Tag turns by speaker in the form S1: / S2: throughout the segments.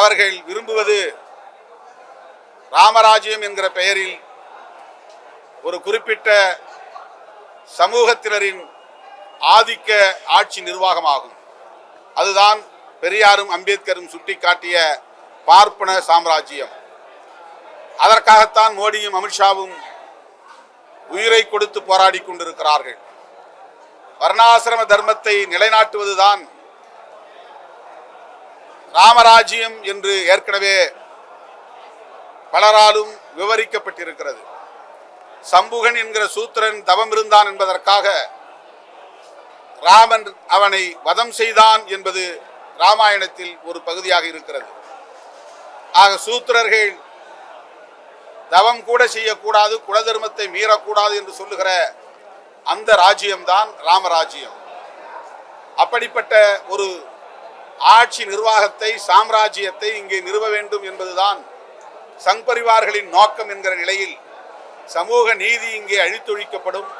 S1: அவர்கள் விரும்புவது ராமராஜ்யம் என்கிற பெயரில் ஒரு குறிப்பிட்ட சமூகத்தினரின் ஆதிக்க ஆட்சி நிர்வாகமாகும். அதுதான் பெரியாரும் அம்பேத்கரும் சுட்டிக்காட்டிய பார்ப்பன சாம்ராஜ்யம். அதற்காகத்தான் மோடியும் அமித்ஷாவும் உயிரை கொடுத்து போராடி கொண்டிருக்கிறார்கள். வர்ணாசிரம தர்மத்தை நிலைநாட்டுவதுதான் ராமராஜ்யம் என்று ஏற்கனவே பலராலும் விவரிக்கப்பட்டிருக்கிறது. சம்புகன் என்கிற சூத்திரன் தவம் இருந்தான் என்பதற்காக ராமன் அவனை வதம் செய்தான் என்பது ராமாயணத்தில் ஒரு பகுதியாக இருக்கிறது. ஆக சூத்திரர்கள் தவம் கூட செய்யக்கூடாது குலதர்மத்தை மீறக்கூடாது என்று சொல்லுகிற அந்த ராஜ்யம்தான் ராமராஜ்யம். அப்படிப்பட்ட ஒரு ஆட்சி நிர்வாகத்தை சாம்ராஜ்யத்தை இங்கே நிறுவ வேண்டும் என்பதுதான் சங் பரிவார்களின் நோக்கம் என்கிற நிலையில் சமூக நீதி இங்கே அழித்தொழிக்கப்படும்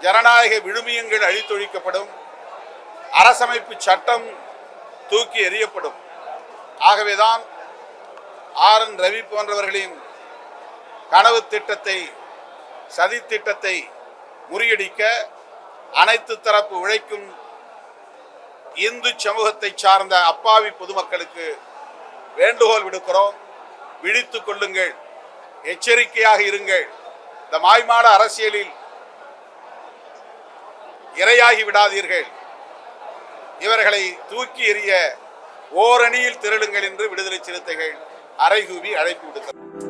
S1: ஜனநாயக விழுமியங்கள் அழித்தொழிக்கப்படும் அரசமைப்பு சட்டம் தூக்கி எறியப்படும். ஆகவேதான் ஆர் என் ரவி போன்றவர்களின் கனவு திட்டத்தை சதி திட்டத்தை முறியடிக்க அனைத்து தரப்பு உழைக்கும் இந்து சமூகத்தை சார்ந்த அப்பாவி பொதுமக்களுக்கு வேண்டுகோள் விடுக்கிறோம். விழித்துக் கொள்ளுங்கள். எச்சரிக்கையாக இருங்கள். இந்த மாய்மாட அரசியலில் இரையாகி விடாதீர்கள். இவர்களை தூக்கி எறிய ஓரணியில் திரளுங்கள் என்று விடுதலை சிறுத்தைகள் அறைகூவி அழைப்பு விடுத்தனர்.